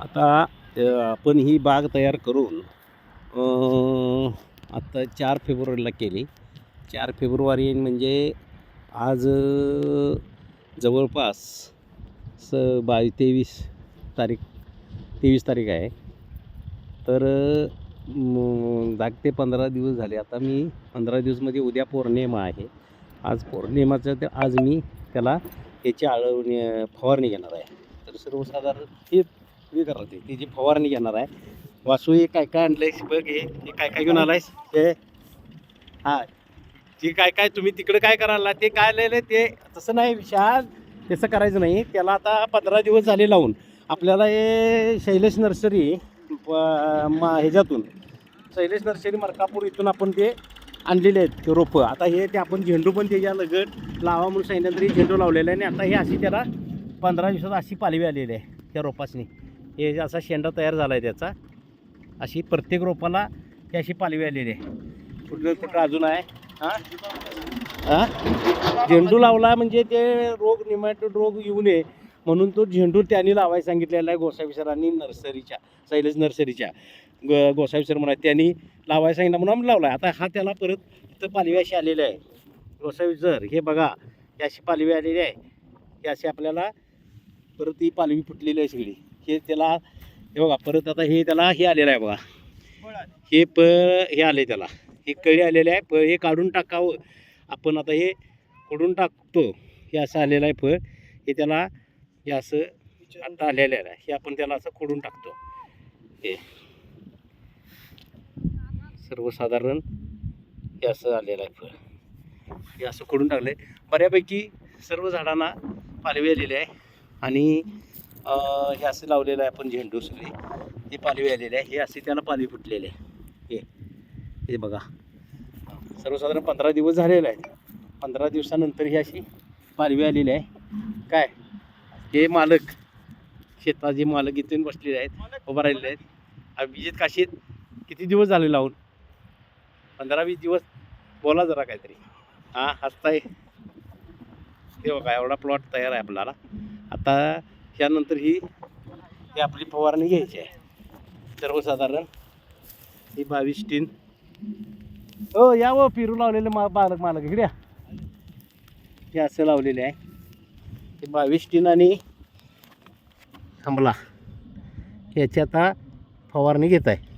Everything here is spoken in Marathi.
आता आपण ही बाग तयार करून आत्ता चार फेब्रुवारीला केली. चार फेब्रुवारी म्हणजे आज जवळपास स बावीस तेवीस तारीख तेवीस तारीख आहे. तर म, दहा ते पंधरा दिवस झाले. आता मी पंधरा दिवसमध्ये उद्या पौर्णिमा आहे. आज पौर्णिमाचं तर आज मी त्याला याची आळवणी फवारणी घेणार आहे. तर सर्वसाधारण हे तुम्ही करा ते त्याची फवारणी घेणार आहे. वासू हे काय काय आणलंयस? बघ हे. हे काय काय घेऊन आलायस? हे. हां. जे काय काय तुम्ही तिकडे काय करायला ते काय लिहिलं ते तसं नाही विशाल. तसं करायचं नाही. त्याला आता पंधरा दिवस झाले लावून. आपल्याला हे शैलेश नर्सरी प- मा ह्याच्यातून. शैलेश नर्सरी मरकापूर इथून आपण ते आणलेले आहेत ते रोपं. आता हे ते आपण झेंडू पण त्याच्या लगट लावा म्हणून सांगितलं तरी झेंडू लावलेला आहे आणि आता हे अशी त्याला पंधरा दिवसात अशी पालवी आलेली आहे त्या रोपासनी. हे असा शेंडा तयार झाला आहे त्याचा. अशी प्रत्येक रोपाला ही अशी पालवी आलेली आहे. कुठलं कुठं अजून आहे? हां? हां? झेंडू लावला म्हणजे ते रोग निमॅटोड रोग येऊ नये. म्हणून तो झेंडू त्यांनी लावायला सांगितलेला आहे गोसावी सरांनी नर्सरीच्या शैलेश नर्सरीच्या. ग गोसावी सर म्हणा त्यांनी लावायला सांगितलं म्हणून आम्ही लावला आता हा त्याला परत इथं पालवी अशी आलेली आहे. गोसावी सर हे बघा ही अशी पालवी आलेली आहे. ही अशी आपल्याला परत ही पालवी फुटलेली आहे सगळी. हे त्याला हे बघा परत आता हे त्याला हे आलेलं आहे बघा. हे प हे आले त्याला. हे कळी आलेले आहे फळ हे काढून टाकावं. आपण आता हे खोडून टाकतो. हे असं आलेलं आहे फळ हे त्याला हे असं आता आलेलं आहे. हे आपण त्याला असं खोडून टाकतो. हे. सर्वसाधारण हे असं आलेलं आहे फळ हे असं खोडून टाकलं आहे बऱ्यापैकी सर्व झाडांना पालवी आलेली आहे. आणि हे असं लावलेलं आहे आपण झेंडू सगळे. हे पालवी आलेले आहे. हे असे त्याला पालवी फुटलेले आहे. हे. हे बघा. सर्वसाधारण पंधरा दिवस झालेला आहे पंधरा दिवसानंतर ही अशी पालवी आलेली आहे. काय? हे मालक. शेतात जे मालक इथून बसलेले आहेत उभा राहिलेले आहेत. अभिजित काशीत किती दिवस झाले लावून? पंधरा वीस दिवस. बोला जरा काहीतरी. हां हसताय. हे बघा एवढा प्लॉट तयार आहे आपल्याला. आता त्यानंतर ही ही आपली फवारणी घ्यायची आहे. सर्वसाधारण ही बावीस टीन. हो या व पिरू लावलेले मा बालक मालक इकडे या. हे असं लावलेले आहे. हे बावीस टीन आणि थांबला. याची आता फवारणी घेत आहे.